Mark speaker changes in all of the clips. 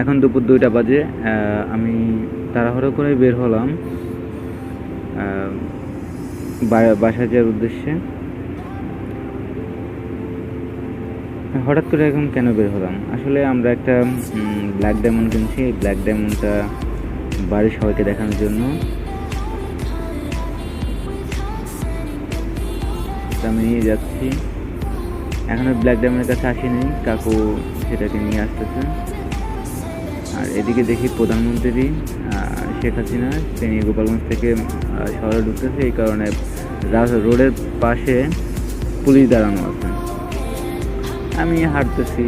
Speaker 1: এখন দুপুর দুইটা বাজে আমি তাড়াহুড়ো করে বের হলাম বাসা যাওয়ার উদ্দেশ্যে। হঠাৎ করে এখন কেন বের হলাম? আসলে আমরা একটা ব্ল্যাক ডায়মন্ড কিনছি ব্ল্যাক ডায়মন্ডটা বাড়ির সবাইকে দেখানোর জন্য। আমি নিয়ে যাচ্ছি। এখনও ব্ল্যাক ডায়মন্ডের কাছে আসেনি, কাকু সেটাকে নিয়ে আসতেছে। আর এদিকে দেখি প্রধানমন্ত্রী শেখ হাসিনা তিনি গোপালগঞ্জ থেকে শহরে ঢুকতেছে এই কারণে রোডের পাশে পুলিশ দাঁড়ানো আছে। আমি হাঁটতেছি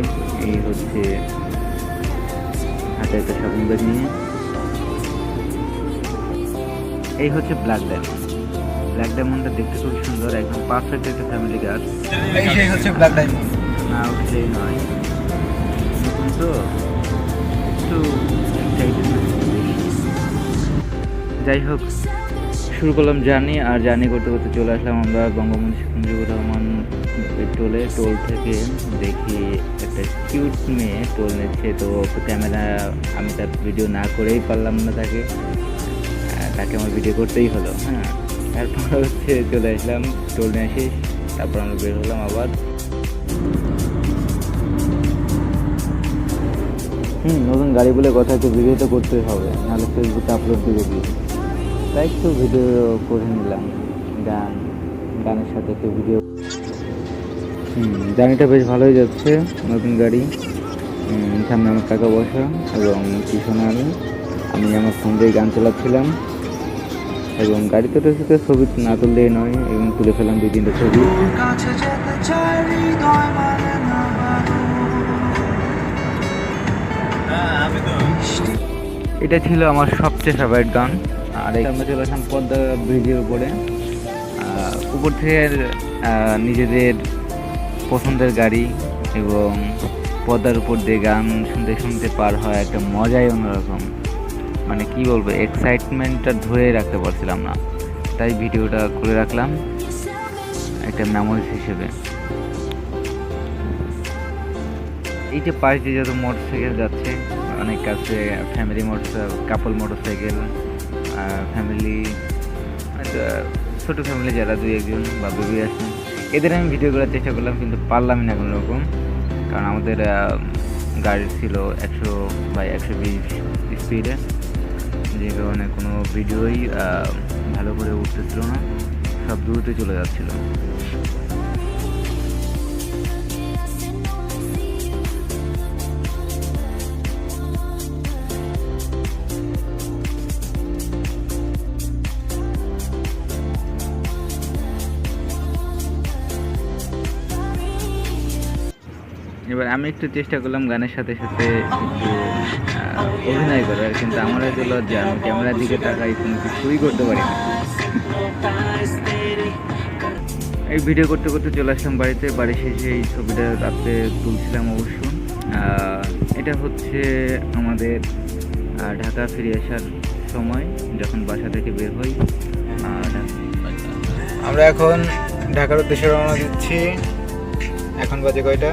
Speaker 1: এই হচ্ছে হাতে একটা শপিং ব্যাগ নিয়ে। এই হচ্ছে ব্ল্যাক ডায়মন্ড ব্ল্যাক ডায়মন্ডটা দেখতে খুব সুন্দর একদম পারফেক্ট একটা ফ্যামিলি গাছ
Speaker 2: এই সেই হচ্ছে ব্ল্যাক ডায়মন্ড
Speaker 1: না সেই নয়। তো। Excited যাই হোক শুরু করলাম জার্নি, আর জার্নি করতে করতে চলে আসলাম আমরা বঙ্গবন্ধু শেখ মুজিবুর রহমান টোলে। টোল থেকে দেখি একটা কিউট মেয়ে টোল নিচ্ছে, তো ক্যামেরা আমি তার ভিডিও না করেই পারলাম না তাকে। তাকে আমার ভিডিও করতেই হলো হ্যাঁ। তারপর হচ্ছে চলে আসলাম টোল নিয়ে আসি, তারপর আমরা বের হলাম আবার। হুম, নতুন গাড়ি বলে কথা একটু ভিডিও তো করতেই হবে। নাহলে ফেসবুকে আপলোড দিবে। কি তাই একটু ভিডিও করে নিলাম। গান, গানের সাথে একটু ভিডিও হুম জার্নিটা বেশ ভালোই যাচ্ছে, নতুন গাড়ি। সামনে আমার কাকা বসা এবং পিছনে আমি। আমি আমার ফোন দিয়ে গান চালাচ্ছিলাম। এবং গাড়িতে তো সাথে ছবি না তুললেই নয়, এবং তুলে ফেলাম দুই তিনটা ছবি এটা ছিল আমার সবচেয়ে ফেভারিট গান। আর আমরা চলে আসলাম পদ্মা ব্রিজের উপরে। উপর থেকে নিজেদের পছন্দের গাড়ি এবং পদ্মার উপর দিয়ে গান শুনতে শুনতে পার হয় একটা মজাই অন্যরকম। মানে কি বলব এক্সাইটমেন্টটা ধরে রাখতে পারছিলাম না। তাই ভিডিওটা করে রাখলাম। একটা মেমোরিজ হিসেবে। এই যে পাশ দিয়ে যত মোটরসাইকেল যাচ্ছে, অনেক কাছে family motor couple motorcycle family ছোটো ফ্যামিলি যারা দুই একজন বা বেবি আছেন এদের আমি ভিডিও করার চেষ্টা করলাম, কিন্তু পারলামই না কোনো রকম কারণ আমাদের গাড়ি ছিল একশো বাই একশো বিশ স্পিডে যে কারণে কোনো ভিডিওই ভালো করে উঠতেছিল না, সব দূরতে চলে যাচ্ছিল। এবার আমি একটু চেষ্টা করলাম গানের সাথে সাথে একটু অভিনয় করার, কিন্তু আমার হয়তো লজ্জা, আমি ক্যামেরার দিকে তাকাই, কোনো কিছুই করতে পারি এই ভিডিও করতে করতে চলে আসলাম বাড়িতে বাড়ি শেষে এই ছবিটা রাত্রে তুলছিলাম অবশ্য। এটা হচ্ছে আমাদের ঢাকা ফিরে আসার সময়, যখন বাসা থেকে বের হই।
Speaker 2: আমরা এখন ঢাকার উদ্দেশ্যে রওনা দিচ্ছি। এখন বাজে কয়টা?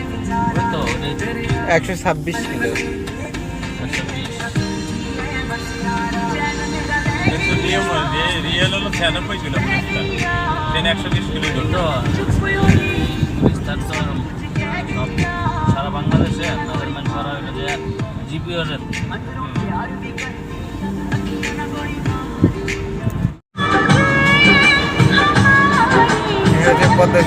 Speaker 2: ছাব্বিশ কিলো।
Speaker 3: রিয়েল হলো ছিয়ানব্বই ট্রেন একশো বিশ কিলোমিটার
Speaker 4: সারা বাংলাদেশে মেজারমেন্ট করা হলো যে
Speaker 2: হচ্ছে পদ্মা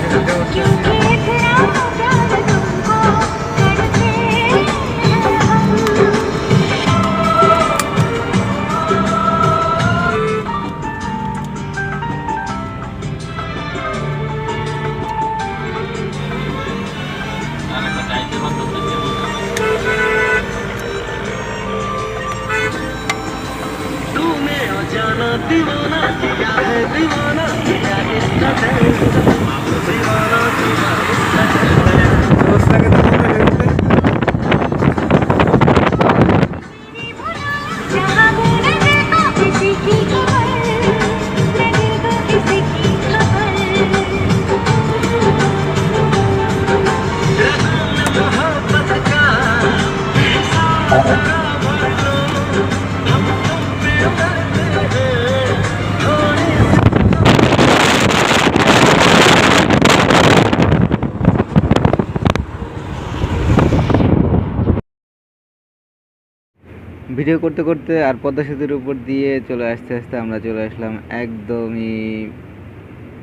Speaker 1: ভিডিও করতে করতে আর পদ্মা সেতুর উপর দিয়ে চলে আসতে আসতে আমরা চলে আসলাম একদমই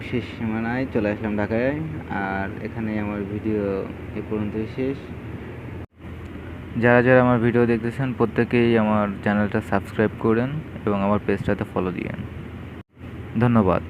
Speaker 1: শেষ সীমানায় চলে আসলাম ঢাকায়। আর এখানেই আমার ভিডিও এ পর্যন্তই শেষ। যারা যারা আমার ভিডিও দেখতেছেন, প্রত্যেকেই আমার চ্যানেলটা সাবস্ক্রাইব করেন এবং আমার পেজটাতে ফলো দিয়েন ধন্যবাদ।